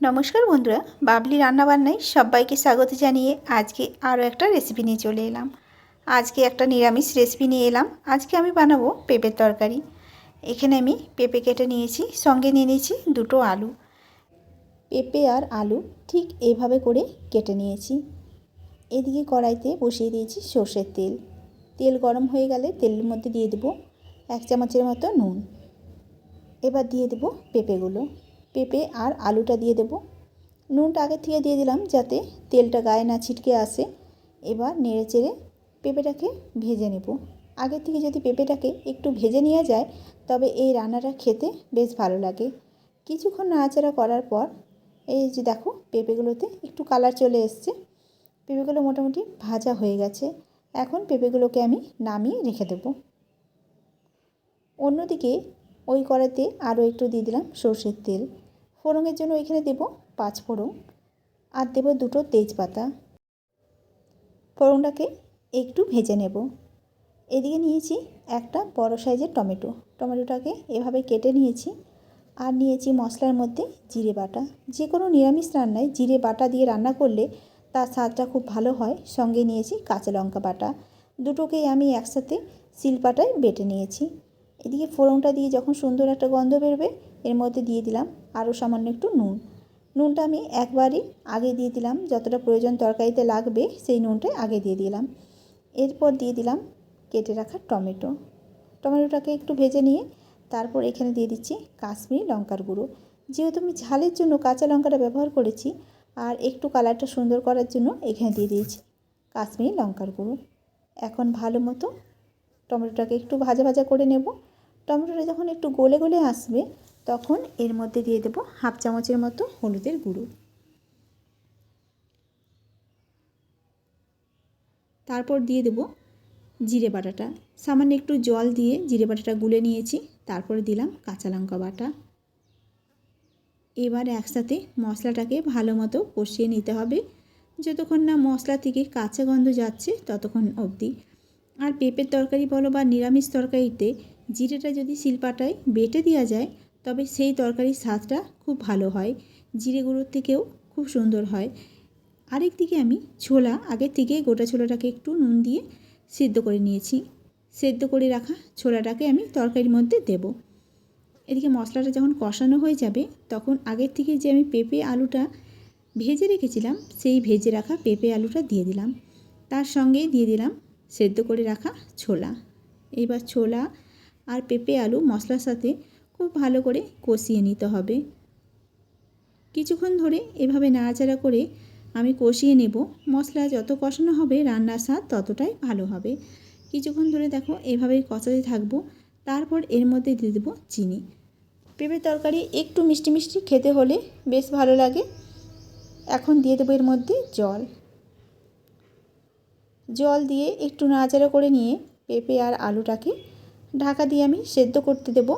নমস্কার বন্ধুরা, বাবলি রান্নাবান্নায় সবাইকে স্বাগত জানিয়ে আজকে আরও একটা রেসিপি নিয়ে চলে এলাম। আজকে একটা নিরামিষ রেসিপি নিয়ে এলাম। আজকে আমি বানাবো পেঁপের তরকারি। এখানে আমি পেঁপে কেটে নিয়েছি, সঙ্গে নিয়ে নিয়েছি দুটো আলু। পেঁপে আর আলু ঠিক এইভাবে করে কেটে নিয়েছি। এদিকে কড়াইতে বসিয়ে দিয়েছি সর্ষের তেল। তেল গরম হয়ে গেলে তেলের মধ্যে দিয়ে দেবো এক চামচের মতো নুন। এবার দিয়ে দেবো পেঁপেগুলো। পেঁপে আর আলুটা দিয়ে দেব। নুনটা আগে থেকে দিয়ে দিলাম যাতে তেলটা গায়ে না ছিটকে আসে। এবার নেড়ে চেড়ে পেঁপেটাকে ভেজে নেব। আগে থেকে যদি পেঁপেটাকে একটু ভেজে নেওয়া যায়, তবে এই রান্নাটা খেতে বেশ ভালো লাগে। কিছুক্ষণ নাড়াচাড়া করার পর, এই যে দেখো পেঁপেগুলোতে একটু কালার চলে এসছে। পেঁপেগুলো মোটামুটি ভাজা হয়ে গেছে। এখন পেঁপেগুলোকে আমি নামিয়ে রেখে দেব। অন্যদিকে ওই কড়াইতে আরও একটু দিয়ে দিলাম সর্ষের তেল। ফোড়নের জন্য এখানে দেব পাঁচ ফোড়ন আর দেব দুটো তেজপাতা। ফোড়নটাকে একটু ভেজে নেব। এদিকে নিয়েছি একটা বড় সাইজের টমেটো। টমেটোটাকে এভাবে কেটে নিয়েছি আর নিয়েছি মশলার মধ্যে জিরে বাটা। যে কোনো নিরামিষ রান্নায় জিরে বাটা দিয়ে রান্না করলে তার স্বাদটা খুব ভালো হয়। সঙ্গে নিয়েছি কাঁচা লঙ্কা বাটা। দুটোকেই আমি একসাথে শিলপাটায় বেটে নিয়েছি। এদিকে ফোড়নটা দিয়ে যখন সুন্দর একটা গন্ধ বেরোবে এর মধ্যে দিয়ে দিলাম আরও সামান্য একটু নুন। নুনটা আমি একবারই আগে দিয়ে দিলাম, যতটা প্রয়োজন তরকারিতে লাগবে সেই নুনটাই আগে দিয়ে দিলাম। এরপর দিয়ে দিলাম কেটে রাখা টমেটো। টমেটোটাকে একটু ভেজে নিয়ে তারপর এখানে দিয়ে দিচ্ছি কাশ্মীরি লঙ্কার গুঁড়ো। যেহেতু আমি ঝালের জন্য কাঁচা লঙ্কাটা ব্যবহার করেছি আর একটু কালারটা সুন্দর করার জন্য এখানে দিয়ে দিয়েছি কাশ্মীরি লঙ্কার গুঁড়ো। এখন ভালো মতো টমেটোটাকে একটু ভাজা ভাজা করে নেব। টমেটোটা যখন একটু গলে গলে আসবে তখন এর মধ্যে দিয়ে দেব হাফ চামচের মতো হলুদের গুঁড়ো। তারপর দিয়ে দেব জিরে বাটাটা। সামান্য একটু জল দিয়ে জিরে বাটাটা গুলে নিয়েছি, তারপরে দিলাম কাঁচা লঙ্কা বাটা। এবার একসাথে মশলাটাকে ভালো মতো কষিয়ে নিতে হবে। যতক্ষণ না মশলা থেকে কাঁচা গন্ধ যাচ্ছে ততক্ষণ অবধি। আর পেঁপের তরকারি বলো বা নিরামিষ তরকারিতে জিরেটা যদি শিলপাটায় বেটে দেওয়া যায় তবে সেই তরকারির স্বাদটা খুব ভালো হয়। জিরে গুঁড়োর থেকেও খুব সুন্দর হয়। আরেক দিকে আমি ছোলা, আগের থেকে গোটা ছোলাটাকে একটু নুন দিয়ে সেদ্ধ করে নিয়েছি। সেদ্ধ করে রাখা ছোলাটাকে আমি তরকারির মধ্যে দেব। এদিকে মশলাটা যখন কষানো হয়ে যাবে, তখন আগের থেকে যে আমি পেঁপে আলুটা ভেজে রেখেছিলাম, সেই ভেজে রাখা পেঁপে আলুটা দিয়ে দিলাম। তার সঙ্গেই দিয়ে দিলাম সেদ্ধ করে রাখা ছোলা। এবার ছোলা আর পেঁপে আলু মশলার সাথে খুব ভালো করে কষিয়ে নিতে হবে। কিছুক্ষণ ধরে এভাবে নাড়াচাড়া করে আমি কষিয়ে নেব। মশলা যত কষানো হবে, রান্নার স্বাদ ততটাই ভালো হবে। কিছুক্ষণ ধরে দেখো এভাবেই কষাতে থাকব। তারপর এর মধ্যে দিয়ে দেবো চিনি। পেঁপের তরকারি একটু মিষ্টি মিষ্টি খেতে হলে বেশ ভালো লাগে। এখন দিয়ে দেবো এর মধ্যে জল। জল দিয়ে একটু নাড়াচাড়া করে নিয়ে পেঁপে আর আলুটাকে ঢাকা দিয়ে আমি সেদ্ধ করতে দেব।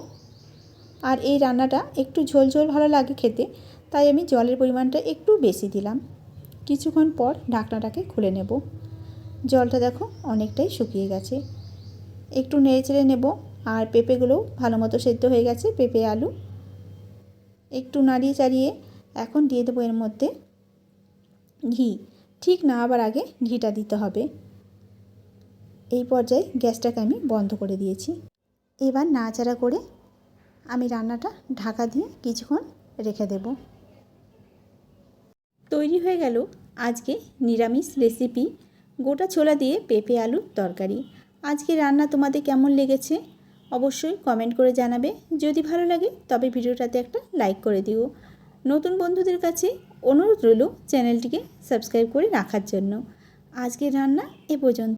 আর এই রান্নাটা একটু ঝোল ঝোল ভালো লাগে খেতে, তাই আমি জলের পরিমাণটা একটু বেশি দিলাম। কিছুক্ষণ পর ঢাকনাটাকে খুলে নেব। জলটা দেখো অনেকটাই শুকিয়ে গেছে। একটু নেড়ে চেড়ে নেব। আর পেঁপেগুলোও ভালো মতো সেদ্ধ হয়ে গেছে, পেঁপে, আলু। একটু নাড়িয়ে চাড়িয়ে এখন দিয়ে দেবো এর মধ্যে ঘি। ঠিক না আবার আগে ঘিটা দিতে হবে। এই পর্যায়ে গ্যাসটাকে আমি বন্ধ করে দিয়েছি। এবার নাড়াচাড়া করে আমি রান্নাটা ঢাকা দিয়ে কিছুক্ষণ রেখে দেব। তৈরি হয়ে গেল আজকে নিরামিষ রেসিপি। গোটা ছোলা দিয়ে পেঁপে আলুর তরকারি। আজকে রান্না তোমাদের কেমন লেগেছে? অবশ্যই কমেন্ট করে জানাবে। যদি ভালো লাগে, তবে ভিডিওটাতে একটা লাইক করে দিও। নতুন বন্ধুদের কাছে অনুরোধ রইল চ্যানেলটিকে সাবস্ক্রাইব করে রাখার জন্য। আজকের রান্না এ পর্যন্ত।